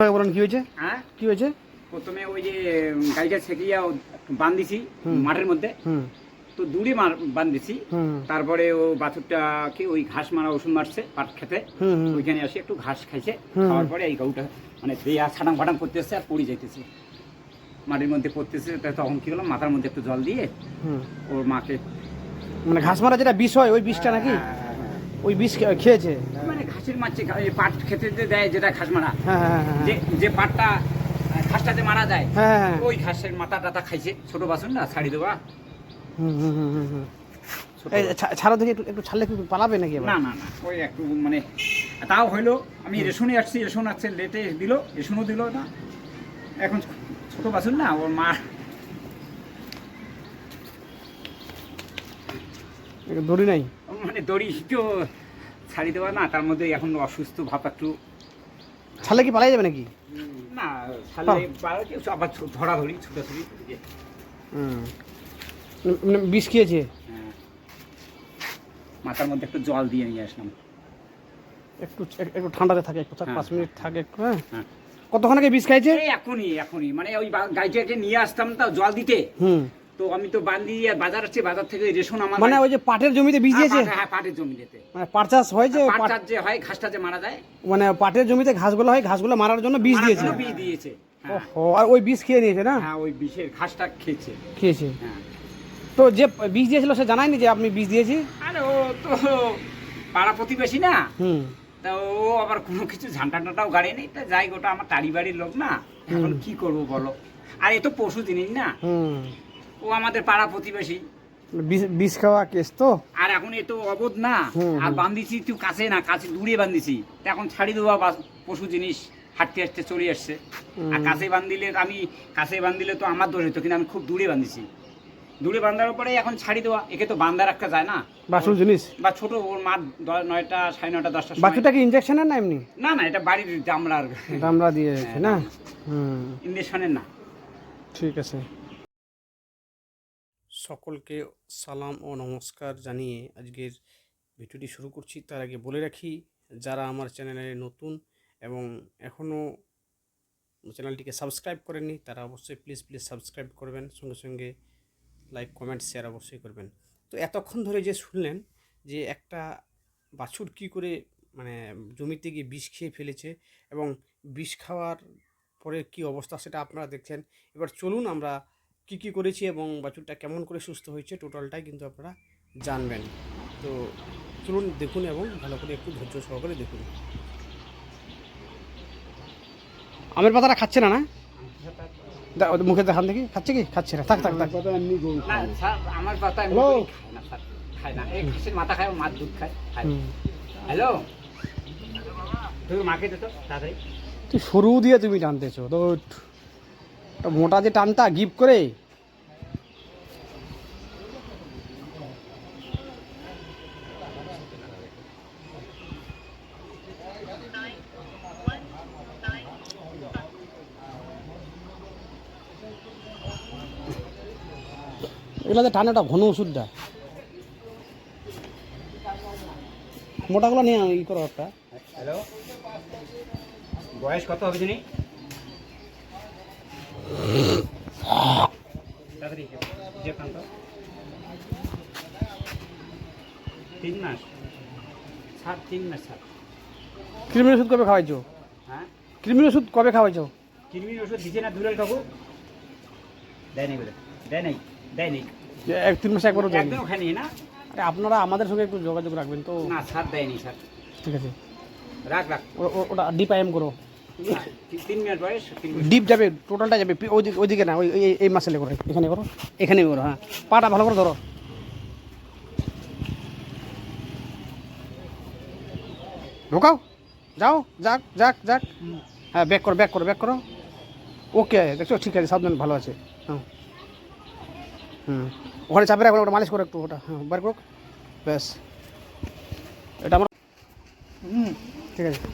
আমাকে বলুন কি হয়েছে? হ্যাঁ? কি হয়েছে? প্রথমে ওই যে গাড়িটা ছেঁকিয়া বান মাঠের মধ্যে। তো দূরে মার বান দিছি হুম। তারপরে ও বাছুরটাকে ওই ঘাস মারা ওষুধ মারছে পাট খেতে। ওইখানে এসে একটু ঘাস খাইছে। খাওয়ার পরে এই গরুটা মানে দেয়া ছাটাং ফাটাং করতেছে আর পড়ে যাইতেছে। মাটির মধ্যে পড়তেছে তখন কি হলো মাথার মধ্যে একটু জল দিয়ে ওর মাকে মানে ঘাস মারা যেটা বিষ হয় ওই বিষটা নাকি? ওই বিষ খেয়েছে? ঘাসের মারছে পাট খেতে দেয় যেটা ঘাস মারা হ্যাঁ হ্যাঁ হ্যাঁ। যে পাটটা ঘাসটাতে মারা যায় ওই ঘাসের মাথা টাথা খাইছে। ছোট বাসন না ছাড়ি ছা- ছাড়া থেকে একটু একটু ছাড়লে কি পালাবে নাকি না না না ওই একটু মানে তাও হইল। আমি রেশনে আসছি রেশন আসছে লেটে দিল রেশনও দিল না। এখন ছোট বাসুন না ওর মা দড়ি নাই? মানে দড়ি তো ছাড়ি দেওয়া না তার মধ্যে এখন অসুস্থ ভাব একটু ছাড়লে কি পালাই যাবে নাকি? না ছাড়লে আবার ছো- ধরাধরি ছুটাছুটি হুম। মানে বিষ খেয়েছে? হ্যাঁ। মাথার মধ্যে একটু জল দিয়ে নিয়ে আসলাম। একটু এক- একটু ঠান্ডাতে থাকে একটু থাক হ্যাঁ, পাঁচ মিনিট থাকে একটু হ্যাঁ। হ্যাঁ। কতক্ষণ আগে বিষ খাইছে? এখনই এখনই। মানে ওই গাড়িটাকে নিয়ে আসতাম তা জল দিতে। হুম। তো আমি তো বান্দি আর বাজার আছে বাজার থেকে রেশন আমার মানে ওই যে পাটের জমিতে বিষ দিয়েছে হ্যাঁ, পাটের জমি দিতে মানে পাট চাষ হয় যে পাট পাট- চাষ যে হয় ঘাসটা যে মারা যায়। মানে পাটের জমিতে ঘাসগুলো হয় ঘাসগুলো মারার জন্য বিষ দিয়েছে। বীজ দিয়েছে হ্যাঁ। ও আর ওই বিষ খেয়ে নিয়েছে না? হ্যাঁ ওই বিষের ঘাসটা খেয়েছে। খেয়েছে। হ্যাঁ। তো যে বিষ দিয়েছিল সে জানায়নি যে আপনি বিষ দিয়েছি? আরে ও তো পাড়া প্রতিবেশী না? হুম। তা ও আবার কোনো কিছু ঝান্টা টান্টাও গাড়ি নেই। তা যাই গোটা আমার টাড়ি বাড়ির লোক না? এখন কি করব বলো? আর এ তো পশু জিনিস না? হুম। ও আমাদের পাড়া প্রতিবেশী। বিষ- বিষ খাওয়া কেস তো? আর এখন এ তো অবোধ না। আর। বান্ধিছি তুই কাছে না কাছে দূরে বান্ধিছি। এখন ছাড়ি দেওয়া পশু জিনিস হাঁটতে হাঁটতে চলে আসছে। আর। কাছে বান্ধিলে আমি কাছে বান্ধিলে তো আমার দোষ হতো কিন্তু আমি খুব দূরে বান্ধিছি। দূরে বান্ধার পরে এখন ছাড়ি দেওয়া একে তো বান্ধা রাখা যায় না। বাসুর জিনিস? বা ছোট ওর মা নয়টা সাড়ে নয়টা দশটা বাছুরটা কি ইঞ্জেকশনের না এমনি? না না এটা বাড়ির জামলার দামরা দিয়ে না? ইঞ্জেকশনের না। ঠিক আছে। সকলকে সালাম ও নমস্কার জানিয়ে আজকের ভিডিওটি শুরু করছি। তার আগে বলে রাখি, যারা আমার চ্যানেলে নতুন এবং এখনও চ্যানেলটিকে সাবস্ক্রাইব করেননি, তারা অবশ্যই প্লিজ প্লিজ সাবস্ক্রাইব করবেন। সঙ্গে সঙ্গে লাইক, কমেন্ট, শেয়ার অবশ্যই করবেন। তো এতক্ষণ ধরে যে শুনলেন যে একটা বাছুর কি করে মানে জমিতে গিয়ে বিষ খেয়ে ফেলেছে এবং বিষ খাওয়ার পরে কি অবস্থা সেটা আপনারা দেখছেন। এবার চলুন আমরা কি কি করেছি এবং বাছুরটা কেমন করে সুস্থ হয়েছে টোটালটাই কিন্তু আপনারা জানবেন। তো চলুন দেখুন এবং ভালো করে একটু ধৈর্য সহকারে দেখুন। আমের পাতাটা খাচ্ছে না না? মুখে দেখান দেখি খাচ্ছে কি? খাচ্ছে না। থাক থাক থাক। আমার পাতা খায় না। স্যার খায় না এই মাথা খায় মাছ দুধ খায়। হ্যালো তুই মাকে দে তাড়াতাড়ি। তুই সরু দিয়ে তুমি টানতেছো তো মোটা যে টানতা গিফট করে। এগুলোতে টানে ওটা ঘন ওষুধটা। মোটাগুলো নিয়ে ই করো একটা। হ্যালো। বয়স কত হবে কান্ত তিন মাস স্যার তিন মাস স্যার কৃমির ওষুধ কবে খাওয়াইছো? হ্যাঁ? কৃমির ওষুধ কবে খাওয়াইছো? কিরমির ওষুধ দিচ্ছে না দুলাল কাকু? দেয় নাই বলে। দেয় নাই দেয় নাই। এক তিন মাসে একবারও দেয়নি? একদম খায়নি না? আরে আপনারা আমাদের সঙ্গে একটু যোগাযোগ রাখবেন তো। না স্যার দেয়নি স্যার। ঠিক আছে। রাখ রাখ। ওটা ডিপ আইএম করো। তিন- তিন মিনিট। বয়স ডিপ যাবে টোটালটা যাবে ওইদিকে ওইদিকে না ওই এই- এই মাসেলে করো এখানে করো। এখানে করো হ্যাঁ। পাটা ভালো করে ধরো। ঢোকাও। যাও যাক যাক যাক। হ্যাঁ ব্যাক করো ব্যাক করো ব্যাক করো। ওকে দেখছ? ঠিক আছে সাবধান ভালো আছে। হ্যাঁ। হুম। ওখানে চাপে রাখবেন ওটা মালিশ করো একটু ওটা। হ্যাঁ বার করো ব্যাস। এটা আমার হুম। ঠিক আছে তো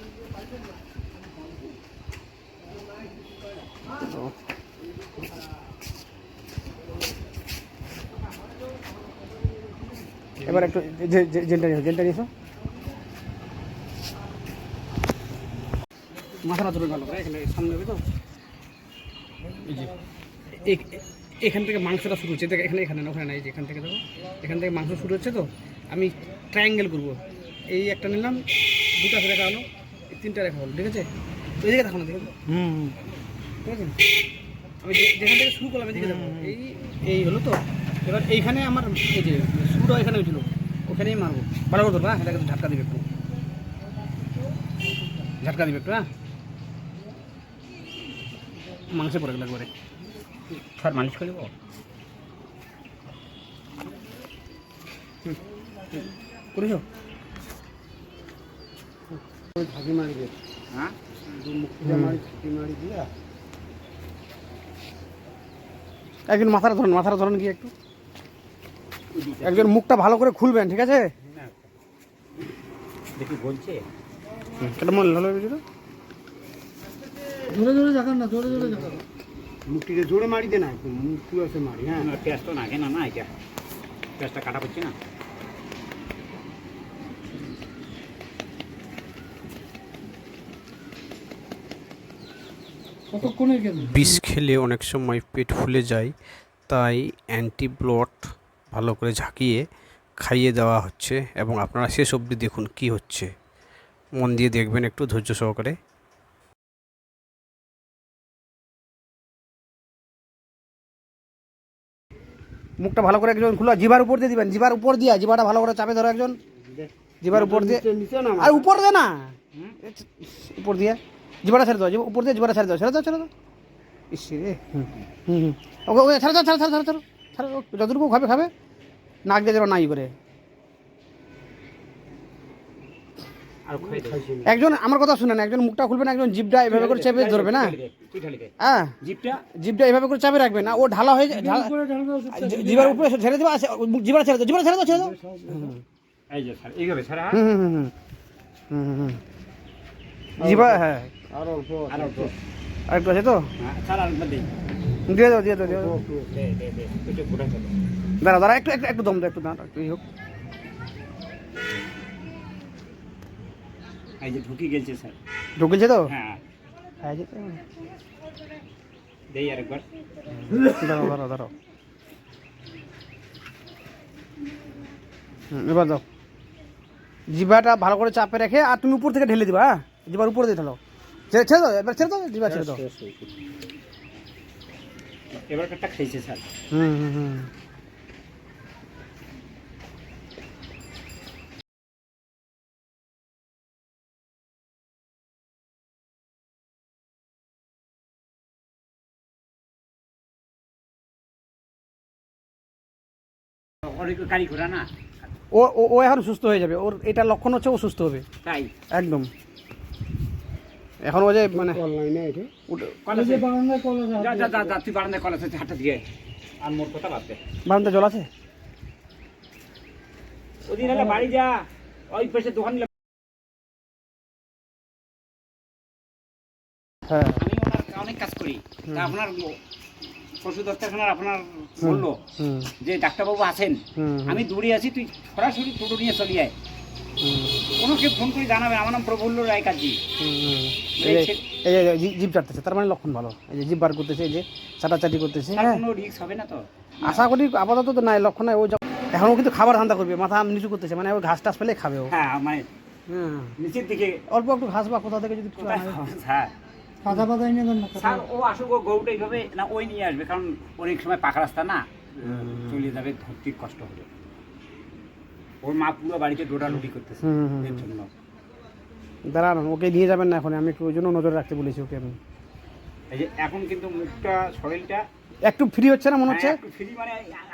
এবার একটু জেলটা নিয়েছো জেনটা নিয়েছো মাথাটা ধরে করে এখানে সামনে তো? এখান থেকে মাংসটা শুরু হচ্ছে। এখানে এখানে না ওখানে নাই যে এখান থেকে দেখো। এখান থেকে মাংস শুরু হচ্ছে তো? আমি ট্রায়াঙ্গেল করব। এই একটা নিলাম, দুটা রেখা হলো তিনটা রেখা হলো, ঠিক আছে? এদিকে দেখো না, দেখো। হুম। ঠিক আছে? আমি যেখান থেকে শুরু করলাম এদিকে দেখো এই এই হলো তো। এবার এইখানে আমার এই যে শুরুটা এখানে হয়েছিল ওখানেই মারবো। ভালো করে ধরবো হ্যাঁ? এটাকে ঝাটকা দিবে একটু। ঝাটকা দিবে একটু হ্যাঁ? মাংসে পড়ে গেলে একবারে। স্যার মালিশ করে দেবো? করেছ? ঝাঁকি মারি দে। হ্যাঁ? মুখিটা মারি ঝাঁকি মারি দিয়া। একজন মাথাটা ধরেন মাথাটা ধরেন কি একটু। একজন মুখটা ভালো করে খুলবেন ঠিক আছে? দেখি বলছে। এটা মনে হলো বুঝলো জোরে জোরে দেখান না জোরে জোরে দেখান। মুখটিকে জোরে মারি দে না মুখ তুলে মারি হ্যাঁ। পেঁয়াজ তো নাগে না না এটা। পেঁয়াজটা কাটা পড়ছে না। বিষ খেলে অনেক সময় পেট ফুলে যায় তাই অ্যান্টি ব্লট ভালো করে ঝাঁকিয়ে খাইয়ে দেওয়া হচ্ছে এবং আপনারা শেষ অবধি দেখুন কি হচ্ছে। মন দিয়ে দেখবেন একটু ধৈর্য সহকারে। মুখটা ভালো করে একজন খুলো জিভার উপর দিয়ে দিবেন জিভার উপর দিয়া জিভাটা ভালো করে চাপে ধরো একজন। জিভার উপর দিয়ে। আর উপর দে না। উপর দিয়ে। জিবাটা ছেড়ে দাও উপর দিয়ে জিবাটা ছেড়ে দাও ছেড়ে দাও ছেড়ে দাও। ইস রে। হুম হুম। ওকে ওকে ছেড়ে দাও ছেড়ে ছেড়ে ছেড়ে ছেড়ে ছেড়ে যতটুকু খাবে খাবে। নাক দিয়ে যেন নাই করে একজন আমার কথা শুনেন একজন মুখটা খুলবে না একজন জিভটা এভাবে করে চেপে ধরবে না? হ্যাঁ। জিপটা জিভটা এভাবে করে চাপে রাখবে না। ও ঢালা হয়ে যায় ঢালা- জি- জিভার উপরে ছেড়ে দেবে জিবাটা ছেড়ে দাও জিবাটা ছেড়ে দাও ছেড়ে দাও। হ্যাঁ? হুম হুম হুম হুম হুম। জিবা হ্যাঁ। আর অল্প। আর অল্প। আরেকটু আছে তো? হ্যাঁ স্যার আর দিই। দিয়ে দাও দিয়ে দাও দিয়ে দাও। দে দে দে একটু ঘুরে ফেলো। দাঁড়া দাঁড়া একটু একটু একটু দম দাও একটু দাঁড়া একটু হোক। এই যে ঢুকি গেছে স্যার। ঢুকেছে তো? হ্যাঁ। হ্যাঁ যেতে দেই আরেকবার দাঁড়াও দাঁড়াও দাঁড়াও। হুম, এবার দাও। জিভাটা ভালো করে চাপে রেখে আর তুমি উপর থেকে ঢেলে দিবা হ্যাঁ? জিভার উপর দিয়ে ঢালো ছেড়ে ছেড়ে দাও এবার ছেড়ে দাও জিভা ছেড়ে দাও। এবার একটা খাইছে স্যার। হুম হুম হুম। ও- ও এখন সুস্থ হয়ে যাবে। ওর এটা লক্ষণ হচ্ছে ও সুস্থ হবে। তাই? একদম। এখন ও যে মানে অনলাইনে এটা। কলেজে। বারান্দায় কলেজ যা যা যা যা তুই বারান্দায় কলেজ হচ্ছে হাঁটা দিয়ে আর মোর কথা বাদ দে। বারান্দা জল আছে? ওদিন হলে বাড়ি যা ওই পাশে দোকান হ্যাঁ। আমি ওনার অনেক কাজ করি। তা আপনার পশু দপ্তরখানার আপনার বলল যে ডাক্তারবাবু আছেন। আমি দূরে আছি তুই সরাসরি টোটো নিয়ে চলে আয়। ওনাকে ফোন করে জানাবে আমার নাম প্রফুল্ল রায় কাজী। এই যে- এই জিভ চাটতেছে তার মানে লক্ষণ ভালো। এই যে জিভ বার করতেছে এই যে চাটাচাটি করতেছে হ্যাঁ। কোনো রিস্ক হবে না তো? আশা করি আপাতত তো নাই লক্ষণ নাই। ও এখন ও কিন্তু খাবার ধান্দা করবে মাথা নিচু করতেছে মানে ও ঘাস টাস পেলে খাবে ও। হ্যাঁ মানে হ্যাঁ। নিচের দিকে অল্প একটু ঘাস বা কোথা থেকে যদি হয়। পাতা পাতা এনে দেন স্যার ও আসুক ও গরুটা এইভাবে না ওই নিয়ে আসবে কারণ অনেক সময় পাকা রাস্তা না। চলে যাবে ধরতে কষ্ট হবে। ওর মা পুরো বাড়িতে করতেছে। এর জন্য। দাঁড়ান ওকে নিয়ে যাবেন না এখন আমি একটু ওই জন্য নজরে রাখতে বলেছি ওকে আমি। এই যে এখন কিন্তু মুখটা শরীরটা একটু ফ্রি হচ্ছে না মনে হচ্ছে? হ্যাঁ, একটু free মানে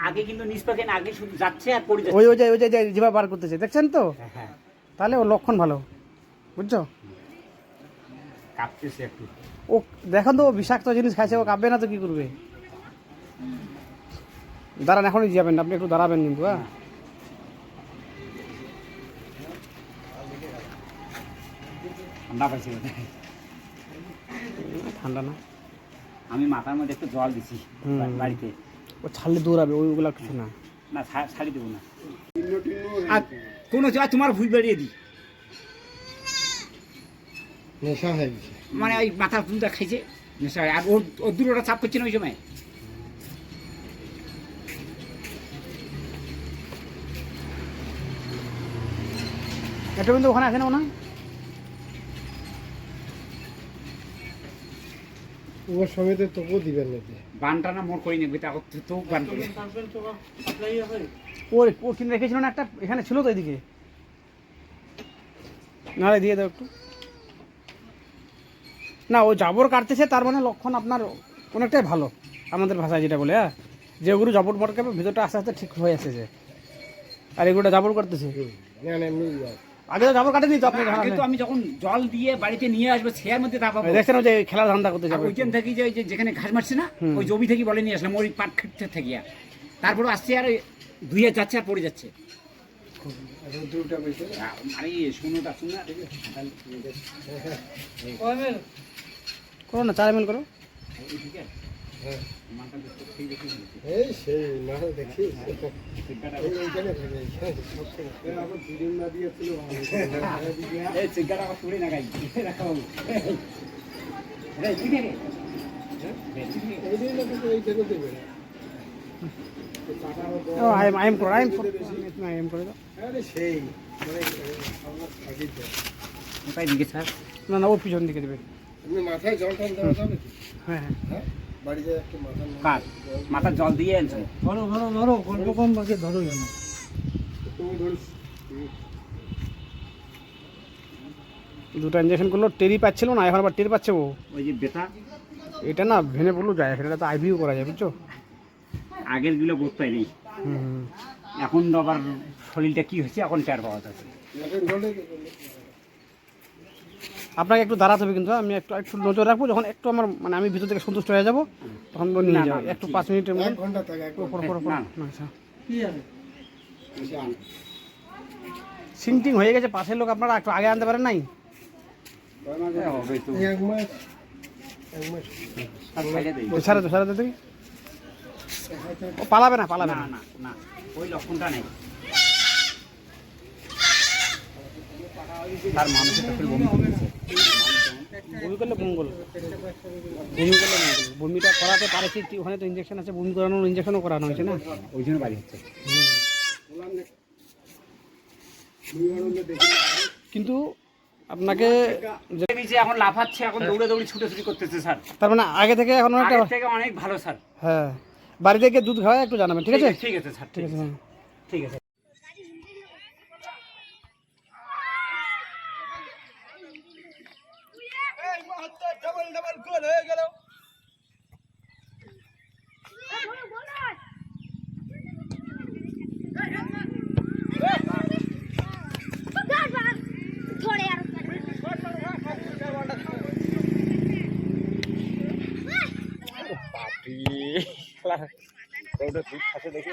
আগে কিন্তু নিষ্পাকে না আগে শুধু যাচ্ছে আর পড়ে যাচ্ছে। ওই ওই যে ওই যে জিভা বার করতেছে দেখছেন তো? হ্যাঁ, হ্যাঁ। তাহলে ও লক্ষণ ভালো বুঝছ? কাঁপতেছে একটু। ও দেখেন তো বিষাক্ত জিনিস খাইছে ও কাঁপবে না তো কি করবে? দাঁড়ান এখনই যাবেন না আপনি একটু দাঁড়াবেন কিন্তু হ্যাঁ। ঠান্ডা পাইছে। ঠান্ডা না? আমি মাথার মধ্যে একটু জল দিছি বাড়িতে। ও ছাড়লে দৌড়াবে ওইগুলা কিছু না। না ছাড়ি দেবো না। আর কোনো আর তোমার ভুল বেরিয়ে দিই। নেশা হয়ে গেছে। মানে ওই মাথার তুলটা খাইছে নেশা হয়। আর ওর ওর দূর ওটা চাপ করছে না ওই সময়? এটা কিন্তু ওখানে আছে না ওনা ওর সঙ্গে তোকেও দিবেন নাকি? বানটা না মোর করি নেবে তা তো বান করে। ওর ও কিনে রেখেছিল না একটা এখানে ছিল তো এদিকে। নাহলে দিয়ে দাও একটু। না ও জাবর কাটতেছে তার মানে লক্ষণ আপনার অনেকটাই ভালো আমাদের ভাষায় যেটা বলে হ্যাঁ? যে ওগুলো জাবর মটকাবে ভিতরটা আস্তে আস্তে ঠিক হয়ে আসতেছে আর এগুলো জাবর করতেছে। না না এমনি আগে তো জাবর কাটেনি তো আপনি আগে তো আমি যখন জল দিয়ে বাড়িতে নিয়ে আসব সেয়ার মধ্যে তা পাবো। দেখছেন যে খেলার ধান্দা করতে যাবে। ওইখান থেকে যে ওই যে যেখানে ঘাস মারছে না ওই জমি থেকে বলে নিয়ে আসলাম ওই পাট খেতে থাকিয়া তারপরে আসছে আর ধুয়ে যাচ্ছে আর পড়ে যাচ্ছে। আরে করো না চার এম করো। থাকে ঠিক আছে। এই দিন না দেখো দেবে ও আই এম আই এম করো। এম আই এম করে আরে সেই মানে কোথায় দিকে স্যার? না না ও পিছন দিকে দেবে। মাথায় জল টল দেওয়া যাবে হ্যাঁ হ্যাঁ। হ্যাঁ? বাড়িতে একটু মাথা কার? মাথা জল দিয়ে আনছো ধরো ধরো ধরো গল্প কম বাকি ধরো তুমি দুটো ইঞ্জেকশন করল টেরি পাচ্ছিল না এখন আবার টের পাচ্ছে ও। ওই যে বেটা এটা না ভেনে বলল যায় সেটা তো আইভিও করা যায় বুঝছ? আগেরগুলো বোধটাই নেই এখন তো আবার শরীরটা কি হয়েছে এখন টের পাওয়া যাচ্ছে। আপনাকে একটু দাঁড়াতে হবে কিন্তু? আমি একটু একটু নজর রাখব যখন একটু আমার মানে আমি ভিতর থেকে সন্তুষ্ট হয়ে যাব তখন তো নিয়ে যাব একটু পাঁচ মিনিটের মধ্যে। আচ্ছা। সিংটিং হয়ে গেছে পাশের লোক আপনারা একটু আগে আনতে পারেন নাই? সারা তো। সারা তো পালাবে না পালাবে না। না না না ওই লক্ষণটা নেই। তার মানুষের কাছে বমি করলে মঙ্গল বমি করলে মঙ্গল বমিটা করাতে পারেছি ওখানে তো ইঞ্জেকশন আছে বমি করানোর ইঞ্জেকশনও করানো হয়েছে না? ওই জন্য বাড়ি হচ্ছে। কিন্তু আপনাকে যে- এখন লাফাচ্ছে এখন দৌড়ে দৌড়ে ছুটোছুটি করতেছে স্যার। তার মানে আগে থেকে এখন অনেকটা থেকে অনেক ভালো স্যার। হ্যাঁ। বাড়িতে গিয়ে দুধ খাওয়া একটু জানাবেন ঠিক আছে? ঠিক আছে স্যার। ঠিক আছে হ্যাঁ ঠিক আছে। বল হয়ে গেল বাপরে ওটা ঠিক আছে দেখে